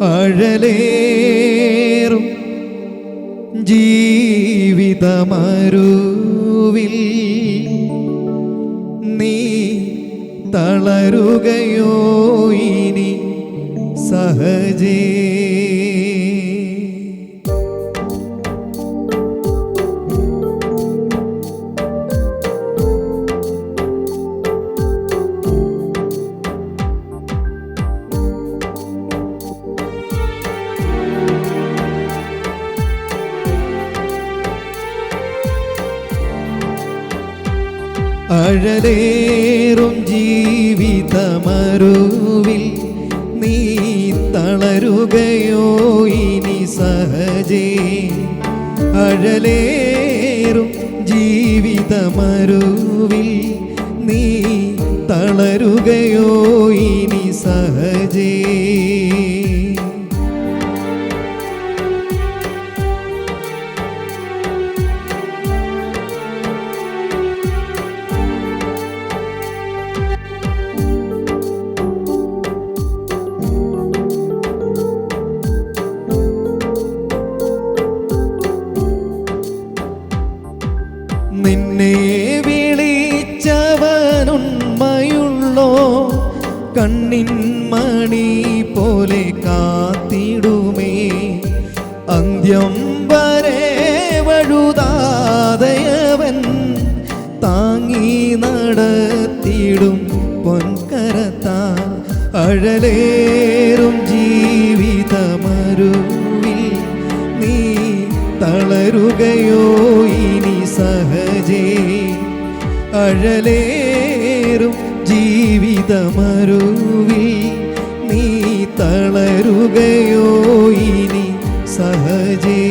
അഴലേറും ജീവിതമരുവിൽ നീ തളരുകയോ ഇനി സഹജേ. അഴലേറും ജീവിതമരുവിൽ നീ തളരുകയോ ഇനി സഹജേ. അഴലേറും ജീവിതമരുവിൽ നീ തളരുകയോ ഇനി സഹജേ. നിന്നെ വിളിച്ചവനുണ്മയുള്ളോ? കണ്ണിൻ മണി പോലെ കാത്തിടുമേ. അന്ത്യം വരെ വഴുതാതയവൻ താങ്ങി നടത്തിയിടും പൊൻകരത്താ. അഴലേറും ജീവിതമരുവിൽ നീ തളരുകയോ ഇനി അഴലേറും ജീവിതമരുവിൽ നീ തളരുകയോ ഇനി സഹജേ.